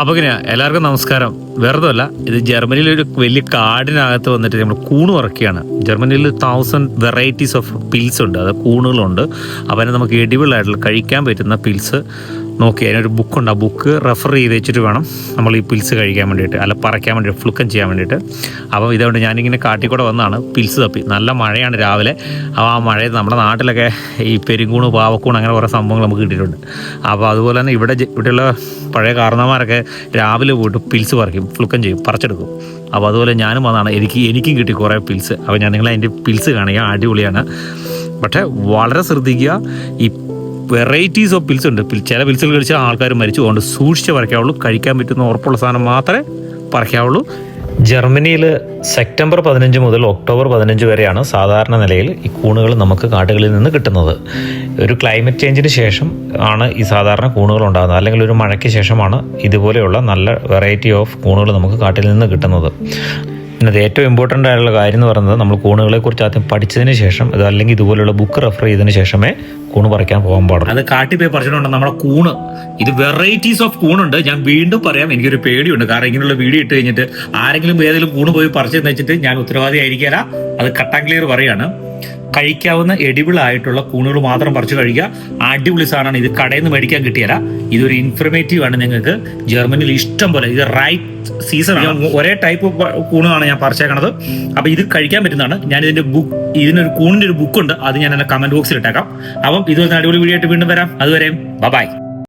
അപ്പോൾ ഇങ്ങനെ എല്ലാവർക്കും നമസ്കാരം. വെറുതല്ല ഇത് ജർമ്മനിയിൽ ഒരു വലിയ കാടിനകത്ത് വന്നിട്ട് നമ്മൾ കൂണ് ഇറക്കിയാണ് ജർമ്മനിയിൽ തൗസൻഡ് വെറൈറ്റീസ് ഓഫ് പിൽസ് ഉണ്ട്. അത് കൂണുകളുണ്ട്. അപ്പം നമുക്ക് എടിവിളായിട്ടുള്ള കഴിക്കാൻ പറ്റുന്ന പിൽസ് നോക്കി അതിനൊരു ബുക്കുണ്ട്. ആ ബുക്ക് റെഫർ ചെയ്ത് വെച്ചിട്ട് വേണം നമ്മൾ ഈ പിൽസ് കഴിക്കാൻ വേണ്ടിയിട്ട് അല്ല പറയ്ക്കാൻ വേണ്ടിയിട്ട് ഫ്ലുക്കം ചെയ്യാൻ വേണ്ടിയിട്ട്. അപ്പോൾ ഇതുകൊണ്ട് ഞാനിങ്ങനെ കാട്ടിക്കൂടെ വന്നാണ് പിൽസ് തപ്പി. നല്ല മഴയാണ് രാവിലെ. അപ്പോൾ ആ മഴയത്ത് നമ്മുടെ നാട്ടിലൊക്കെ ഈ പെരുങ്കൂണ് പാവക്കൂണ് അങ്ങനെ കുറേ സംഭവങ്ങൾ നമുക്ക് കിട്ടിയിട്ടുണ്ട്. അപ്പോൾ അതുപോലെ തന്നെ ഇവിടെ ഇവിടെയുള്ള പഴയ കാരണന്മാരൊക്കെ രാവിലെ പോയിട്ട് പിൽസ് പറിക്കും ഫ്ലുക്കം ചെയ്യും പറിച്ചെടുക്കും. അപ്പോൾ അതുപോലെ ഞാനും വന്നതാണ്. എനിക്ക് എനിക്കും കിട്ടി കുറേ പിൽസ്. അപ്പോൾ ഞാൻ നിങ്ങളെ അതിന്റെ പിൽസ് കാണിക്കാം. അടിപൊളിയാണ്. പക്ഷേ വളരെ ശ്രദ്ധിക്കുക ഈ വെറൈറ്റീസ് ഓഫ് പിൽസ് ഉണ്ട്. ചില പിൽസുകൾ കഴിച്ചാൽ ആൾക്കാർ മരിച്ചു പോകുന്നുണ്ട്. സൂക്ഷിച്ച് പറിക്കാവുള്ളൂ കഴിക്കാൻ പറ്റുന്ന ഉറപ്പുള്ള സാധനം മാത്രമേ പറിക്കാവുള്ളൂ. ജർമ്മനിയിൽ സെപ്റ്റംബർ പതിനഞ്ച് മുതൽ ഒക്ടോബർ പതിനഞ്ച് വരെയാണ് സാധാരണ നിലയിൽ ഈ കൂണുകൾ നമുക്ക് കാടുകളിൽ നിന്ന് കിട്ടുന്നത്. ഒരു ക്ലൈമറ്റ് ചേഞ്ചിന് ശേഷം ആണ് ഈ സാധാരണ കൂണുകൾ ഉണ്ടാകുന്നത്. അല്ലെങ്കിൽ ഒരു മഴയ്ക്ക് ശേഷമാണ് ഇതുപോലെയുള്ള നല്ല വെറൈറ്റി ഓഫ് കൂണുകൾ നമുക്ക് കാട്ടിൽ നിന്ന് കിട്ടുന്നത്. പിന്നെ അത് ഏറ്റവും ഇമ്പോർട്ടന്റ് ആയിട്ടുള്ള കാര്യം എന്ന് പറയുന്നത് നമ്മൾ കൂണുകളെ കുറിച്ച് ആദ്യം പഠിച്ചതിന് ശേഷം ഇത് അല്ലെങ്കിൽ ഇതുപോലുള്ള ബുക്ക് റെഫർ ചെയ്തതിന് ശേഷമേ കൂണ് പറിക്കാൻ പോകാൻ പാടുള്ളൂ. അത് കാട്ടി പോയി പറിച്ചിട്ടുണ്ട്. നമ്മുടെ കൂണ് ഇത് വെറൈറ്റീസ് ഓഫ് കൂണുണ്ട് ഞാൻ വീണ്ടും പറയാം എനിക്കൊരു പേടിയുണ്ട്. കാരണം ഇങ്ങനെയുള്ള വീഡിയോ ഇട്ട് കഴിഞ്ഞിട്ട് ആരെങ്കിലും ഏതെങ്കിലും കൂണ് പോയി പറിച്ചെന്ന് വെച്ചിട്ട് ഞാൻ ഉത്തരവാദി ആയിരിക്കില്ല അത് കട്ടാൻ ക്ലിയർ പറയാണ്. കഴിക്കാവുന്ന എഡിബിൾ ആയിട്ടുള്ള കൂണുകൾ മാത്രം പറിച്ചു കഴിക്കുക. അടിപൊളി സാധനമാണ്. ഇത് കടയിൽ നിന്ന് മേടിക്കാൻ കിട്ടിയല്ല. ഇതൊരു ഇൻഫർമേറ്റീവ് ആണ് നിങ്ങൾക്ക് ജർമ്മനിയിൽ ഇഷ്ടം പോലെ. ഇത് റൈറ്റ് സീസൺ ആണ്. ഒരേ ടൈപ്പ് കൂണാണ് ഞാൻ പറിച്ചേക്കണത്. അപ്പൊ ഇത് കഴിക്കാൻ പറ്റുന്നതാണ്. ഞാൻ ഇതിന്റെ ബുക്ക് ഇതിനൊരു കൂണിന്റെ ഒരു ബുക്ക് ഉണ്ട്. അത് ഞാൻ എന്റെ കമന്റ് ബോക്സിൽ ഇട്ടേക്കാം. അപ്പം ഇതൊരു അടിപൊളി വീഡിയോ ആയിട്ട് വീണ്ടും വരാം. അതുവരെയും ബൈ